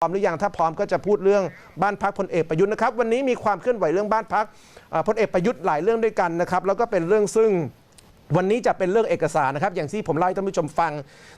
พร้อมหรือยังถ้าพร้อมก็จะพูดเรื่องบ้านพักพลเอกประยุทธ์นะครับ วันนี้มีความเคลื่อนไหวเรื่องบ้านพักพลเอกประยุทธ์หลายเรื่องด้วยกันนะครับ แล้วก็เป็นเรื่องซึ่ง วันนี้จะเป็นเรื่องเอกสารนะครับ อย่างที่ผมเล่าให้ท่านผู้ชมฟัง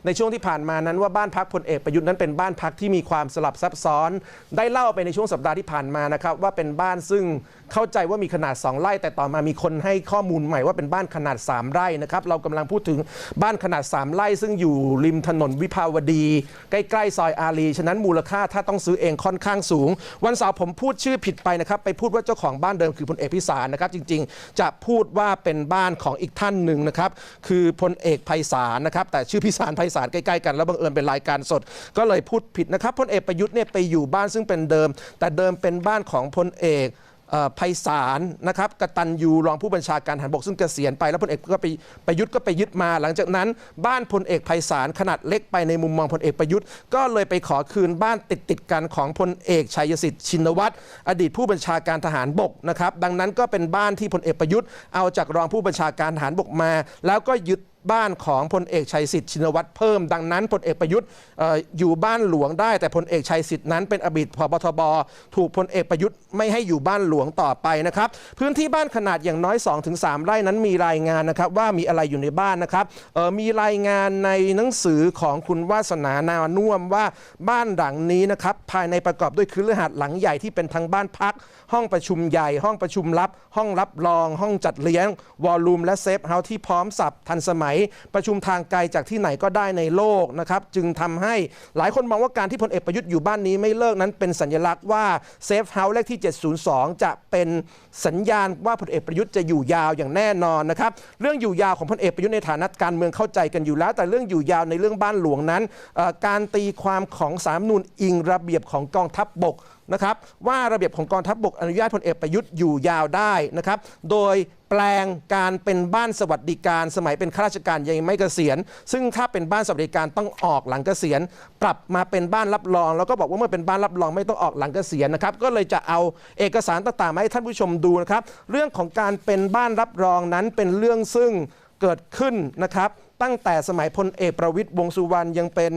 ในช่วงที่ผ่านมานั้นว่าบ้านพักพลเอกประยุทธ์นั้นเป็นบ้านพักที่มีความสลับซับซ้อน ได้เล่าไปในช่วงสัปดาห์ที่ผ่านมานะครับ ว่าเป็นบ้านซึ่งเข้าใจว่ามีขนาด 2 ไร่ แต่ต่อมามีคนให้ข้อมูลใหม่ว่าเป็นบ้านขนาด 3 ไร่นะครับเรากำลังพูดถึงบ้านขนาด 3 ไร่ ซึ่งอยู่ริมถนนวิภาวดี ใกล้ๆซอยอารีฉะนั้นมูลค่าถ้าต้องซื้อเองค่อนข้างสูง วันเสาร์ผมพูดชื่อผิดไปนะครับไปพูดว่าเจ้าของบ้านเดิมคือพลเอกพิสารนะครับจริง ๆ จะพูดว่าเป็นบ้านของอีกท่านหนึ่งนะครับคือพลเอกไพศาลนะครับแต่ชื่อพิสารไพศาลใกล้ๆกันแล้วบังเอิญเป็นรายการสด ก็เลยพูดผิดนะครับพลเอกประยุทธ์เนี่ยไปอยู่บ้านซึ่งเป็นเดิม แต่เดิมเป็นบ้านของพลเอก ไพศาลนะครับกตัญญูรองผู้บัญชาการทหารบกซึ่งเกษียณไปแล้วพลเอกก็ไปประยุทธ์ก็ไปยึดมา หลังจากนั้น บ้านพลเอกไพศาลขนาดเล็กไปในมุมมองพลเอกประยุทธ์ก็เลยไปขอคืนบ้านติดติดกันของพลเอกชัยสิทธิ์ชินวัตรอดีตผู้บัญชาการทหารบกนะครับดังนั้นก็เป็นบ้านที่พลเอกประยุทธ์เอาจากรองผู้บัญชาการทหารบกมา แล้วก็ยึดบ้านของพลเอกชัยสิทธิ์ชินวัตรเพิ่มดังนั้นพลเอกประยุทธ์อยู่บ้านหลวงได้ แต่พลเอกชัยสิทธิ์นั้นเป็นอดีตพบทบ ถูกพลเอกประยุทธ์ไม่ให้อยู่บ้านหลวงต่อไปนะครับพื้นที่บ้านขนาดอย่างน้อย 2-3 ไร่นั้นมีรายงานนะครับว่ามีอะไรอยู่ในบ้านนะครับมีรายงานในหนังสือของคุณวาสนานานุ่มว่าบ้านหลังนี้นะครับภายในประกอบด้วยคือฤหัสหลังใหญ่ที่เป็นทั้งบ้านพัก ห้องประชุมใหญ่ ห้องประชุมลับ ห้องรับรอง ห้องจัดเลี้ยงวอลลุ่มและเซฟเฮาส์ที่พร้อมสับทันสมัยประชุมทางไกลจากที่ไหนก็ได้ในโลกนะครับจึงทำให้หลายคนมองว่าการที่พลเอกประยุทธ์อยู่บ้านนี้ไม่เลิกนั้นเป็นสัญลักษณ์ว่าเซฟเฮาส์เลขที่ 702 จะเป็นสัญญาณว่าพลเอกประยุทธ์จะอยู่ยาวอย่างแน่นอนนะครับเรื่องอยู่ยาวของพลเอกประยุทธ์ในฐานะการเมืองเข้าใจกันอยู่แล้ว แต่เรื่องอยู่ยาวในเรื่องบ้านหลวงนั้น การตีความของสามนูนอิงระเบียบของกองทัพบบกนะครับว่าระเบียบของกองทัพบบกอนุญาตพลเอกประยุทธ์อยู่ยาวได้นะครับโดยแปลงการเป็นบ้านสวัสดิการ สมัยเป็นข้าราชการยังไม่เกษียณ ซึ่งถ้าเป็นบ้านสวัสดิการต้องออกหลังเกษียณ ปรับมาเป็นบ้านรับรอง แล้วก็บอกว่าเมื่อเป็นบ้านรับรองไม่ต้องออกหลังเกษียณนะครับก็เลยจะเอาเอกสารต่างๆมาให้ท่านผู้ชมดูนะครับเรื่องของการเป็นบ้านรับรองนั้นเป็นเรื่องซึ่งเกิดขึ้นนะครับ ตั้งแต่สมัยพลเอกประวิตยวงสุวรรณยังเป็น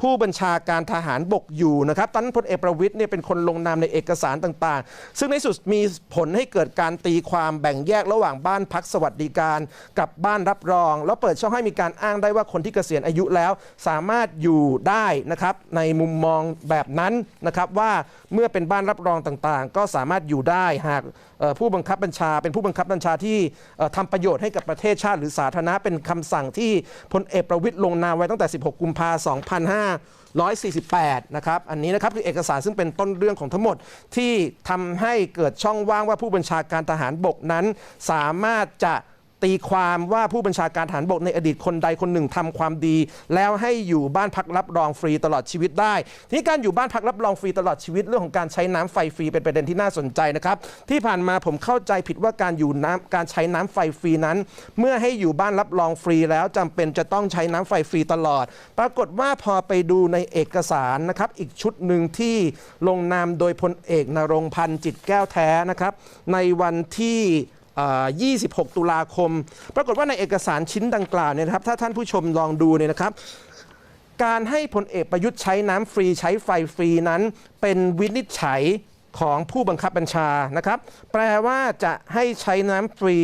ผู้บัญชาการทหารบกอยู่นะครับตั้นพลเอกประวิตยเนี่ยเป็นคนลงนามในเอกสารต่างๆ ซึ่งในสุดมีผลให้เกิดการตีความแบ่งแยกระหว่างบ้านพักสวัสดิการกับบ้านรับรอง แล้วเปิดช่องให้มีการอ้างได้ว่าคนที่เกษียณอายุแล้ว สามารถอยู่ได้นะครับในมุมมองแบบนั้นนะครับว่าเมื่อเป็นบ้านรับรองต่างๆ ก็สามารถอยู่ได้หากผู้บังคับบัญชา เป็นผู้บังคับบัญชาที่เอ่อทำประโยชน์ให้กับประเทศชาติหรือสาธารณะเป็นคำสั่งที่พลเอกประวิตยลงนามไว้ตั้งแต่ 16 กุมภาพันธ์148 นะครับ อันนี้นะครับคือเอกสารซึ่งเป็นต้นเรื่องของทั้งหมดที่ทำให้เกิดช่องว่างว่าผู้บัญชาการทหารบกนั้น สามารถจะ ตีความว่าผู้บัญชาการทหารบกในอดีตคนใดคนหนึ่งทำความดี แล้วให้อยู่บ้านพักรับรองฟรีตลอดชีวิตได้ ทีนี้การอยู่บ้านพักรับรองฟรีตลอดชีวิตเรื่องของการใช้น้ำไฟฟรีเป็นประเด็นที่น่าสนใจนะครับที่ผ่านมาผมเข้าใจผิดว่าการอยู่น้ำการใช้น้ำไฟฟรีนั้น เมื่อให้อยู่บ้านรับรองฟรีแล้วจำเป็นจะต้องใช้น้ำไฟฟรีตลอด ปรากฏว่าพอไปดูในเอกสารนะครับอีกชุดหนึ่งที่ลงนามโดยพลเอกนรงพันธ์จิตแก้วแท้นะครับในวันที่ 26 ตุลาคม ปรากฏว่าในเอกสารชิ้นดังกล่าวเนี่ยนะครับ ถ้าท่านผู้ชมลองดูเนี่ยนะครับ การให้พลเอกประยุทธ์ใช้น้ำฟรีใช้ไฟฟรีนั้น เป็นวินิจฉัย ของผู้บังคับบัญชานะครับ แปลว่าจะให้ใช้น้ำฟรี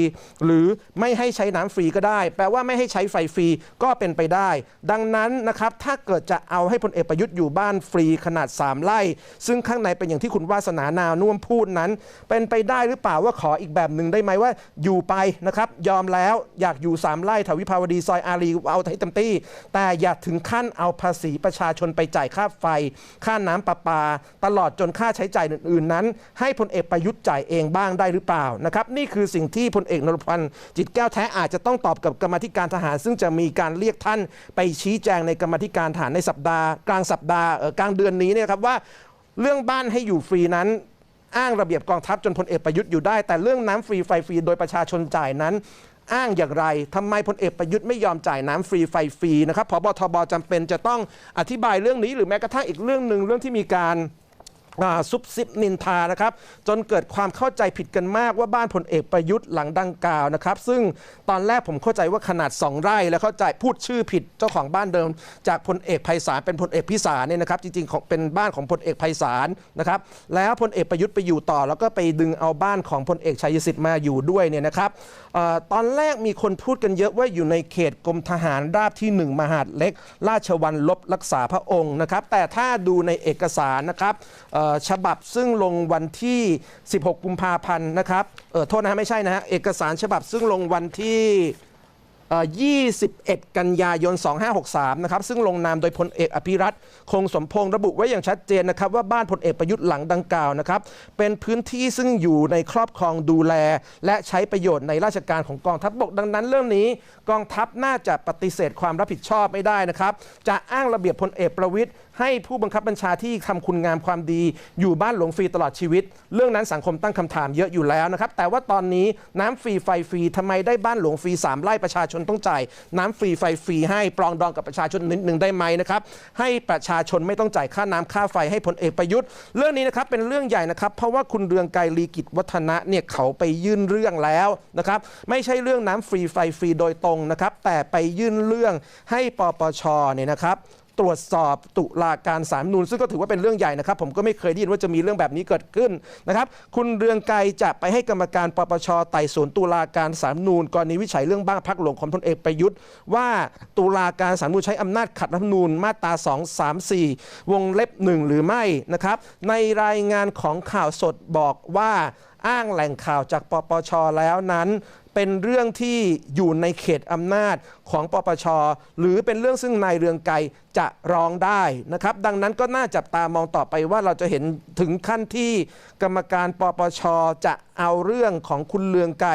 หรือไม่ให้ใช้น้ำฟรีก็ได้ แปลว่าไม่ให้ใช้ไฟฟรีก็เป็นไปได้ ดังนั้นนะครับถ้าเกิดจะเอาให้พลเอกประยุทธ์อยู่บ้านฟรีขนาด 3ไร่ ซึ่งข้างในเป็นอย่างที่คุณวาสนานานุ่มพูดนั้น เป็นไปได้หรือเปล่าว่าขออีกแบบหนึ่งได้ไหมว่าอยู่ไปนะครับยอมแล้วอยากอยู่3ไร่แถววิภาวดีซอยอารีเอาให้เต็มที่ แต่อย่าถึงขั้นเอาภาษีประชาชนไปจ่ายค่าไฟ ค่าน้ำประปา ตลอดจนค่าใช้จ่ายอื่นๆนั้น ให้พลเอกประยุทธ์จ่ายเองบ้างได้หรือเปล่านะครับนี่คือสิ่งที่พลเอกนรพันธ์จิตแก้วแท้อาจจะต้องตอบกับกรรมธิการทหาร ซึ่งจะมีการเรียกท่านไปชี้แจงในกรรมธิการทหารในสัปดาห์ กลางสัปดาห์กลางเดือนนี้นี่ยครับว่า เรื่องบ้านให้อยู่ฟรีนั้นอ้างระเบียบกองทัพจนพลเอกประยุทธ์อยู่ได้ แต่เรื่องน้ำฟรีไฟฟรีโดยประชาชนจ่ายนั้นอ้างอย่างไรทำไมพลเอกประยุทธ์ไม่ยอมจ่ายน้ำฟรีไฟฟรีนะครับพบทบจำเป็นจะต้องอธิบายเรื่องนี้หรือแม้กระทั่งอีกเรื่องหนึ่งเรื่องที่มีการ ซุบซิบนินทานะครับจนเกิดความเข้าใจผิดกันมากว่าบ้านพลเอกประยุทธ์หลังดังกล่าวนะครับ ซึ่งตอนแรกผมเข้าใจว่าขนาด 2 ไร่แล้วเข้าใจพูดชื่อผิดเจ้าของบ้านเดิม จากพลเอกไพศาลเป็นพลเอกพิสารเนี่ยนะครับ จริงๆของเป็นบ้านของพลเอกไพศาลนะครับ แล้วพลเอกประยุทธ์ไปอยู่ต่อ แล้วก็ไปดึงเอาบ้านของพลเอกชัยสิทธิ์มาอยู่ด้วยเนี่ยนะครับออตอนแรกมีคนพูดกันเยอะว่าอยู่ในเขตกรมทหารราบที่ 1 มหาดเล็ก ราชวัลลบรักษาพระองค์นะครับ แต่ถ้าดูในเอกสารนะครับเอ่อฉบับซึ่งลงวันที่ 16 กุมภาพันธ์นะครับเออโทษนะฮะไม่ใช่นะฮะเอกสารฉบับซึ่งลงวันที่ 21 กันยายน 2563 นะครับ ซึ่งลงนามโดยพลเอกอภิรัตคงสมพงษ์ระบุไว้อย่างชัดเจนนะครับ ว่าบ้านพลเอกประยุทธ์หลังดังกล่าวนะครับ เป็นพื้นที่ซึ่งอยู่ในครอบครองดูแล และใช้ประโยชน์ในราชการของกองทัพบกดังนั้นเรื่องนี้ กองทัพน่าจะปฏิเสธความรับผิดชอบไม่ได้นะครับ จะอ้างระเบียบพลเอกประวิทย์ให้ผู้บังคับบัญชาที่ทำคุณงามความดีอยู่บ้านหลวงฟรีตลอดชีวิต เรื่องนั้นสังคมตั้งคำถามเยอะอยู่แล้วนะครับ แต่ว่าตอนนี้น้ำฟรีไฟฟรีทำไมได้บ้านหลวงฟรีสามไร่ประชาชนต้องจ่ายน้ำฟรีไฟฟรีให้ปรองดองกับประชาชนนิดหนึ่งได้ไหมนะครับ ให้ประชาชนไม่ต้องจ่ายค่าน้ำค่าไฟให้พลเอกประยุทธ์ เรื่องนี้นะครับเป็นเรื่องใหญ่นะครับ เพราะว่าคุณเรืองไกรลีกิจวัฒนะเนี่ยเขาไปยื่นเรื่องแล้วนะครับ ไม่ใช่เรื่องน้ำฟรีไฟฟรีโดยตรงนะครับ แต่ไปยื่นเรื่องให้ปปชเนี่ยนะครับ ตรวจสอบตุลาการสารนูญซึ่งก็ถือว่าเป็นเรื่องใหญ่นะครับ ผมก็ไม่เคยได้ยินว่าจะมีเรื่องแบบนี้เกิดขึ้นนะครับ คุณเรืองไกรจะไปให้กรรมการปปชไต่สวนตุลาการสารนูญกรณีวิจัยเรื่องบ้านพักหลวงของพลเอกประยุทธ์ ว่าตุลาการสารนูญใช้อำนาจขัดรัฐธรรมนูญมาตรา 2 3 4 วงเล็บ 1 หรือไม่นะครับ ในรายงานของข่าวสดบอกว่าอ้างแหล่งข่าวจากปปชแล้วนั้นเป็นเรื่องที่อยู่ในเขตอำนาจของปปช หรือเป็นเรื่องซึ่งนายเรืองไกร จะร้องได้นะครับ ดังนั้นก็น่าจับตามองต่อไปว่าเราจะเห็นถึงขั้นที่กรรมการปปชจะเอาเรื่องของคุณเรืองไกร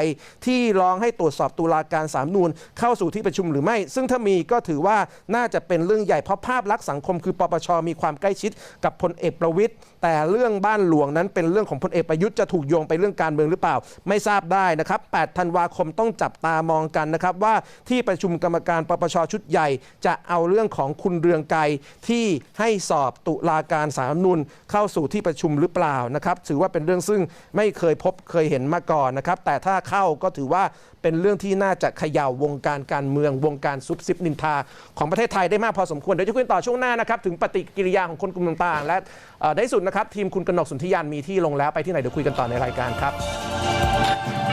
ที่ร้องให้ตรวจสอบตุลาการสามนูนเข้าสู่ที่ประชุมหรือไม่ ซึ่งถ้ามีก็ถือว่าน่าจะเป็นเรื่องใหญ่เพราะภาพลักษณ์สังคมคือปปชมีความใกล้ชิดกับพลเอกประวิตยแต่เรื่องบ้านหลวงนั้นเป็นเรื่องของพลเอกประยุทธ์จะถูกโยงไปเรื่องการเมืองหรือเปล่า ไม่ทราบได้นะครับ 8 ธันวาคมต้องจับตามองกันนะครับว่าที่ประชุมกรรมการปปชชุดใหญ่ จะเอาเรื่องของคุณรืองไกรที่ให้สอบตุลาการสารรัฐธรรมนูญเข้าสู่ที่ประชุมหรือเปล่านะครับ ถือว่าเป็นเรื่องซึ่งไม่เคยพบเคยเห็นมาก่อนนะครับ แต่ถ้าเข้าก็ถือว่าเป็นเรื่องที่น่าจะเขย่าวงการการเมืองวงการซุบซิบนินทา ของประเทศไทยได้มากพอสมควร เดี๋ยวจะคุยต่อช่วงหน้านะครับถึงปฏิกิริยาของคนกลุ่มต่างๆ และเอ่อในสุดนะครับทีมคุณกนกสุนทรยานมีที่ลงแล้วไปที่ไหนเดี๋ยวคุยกันต่อในรายการครับ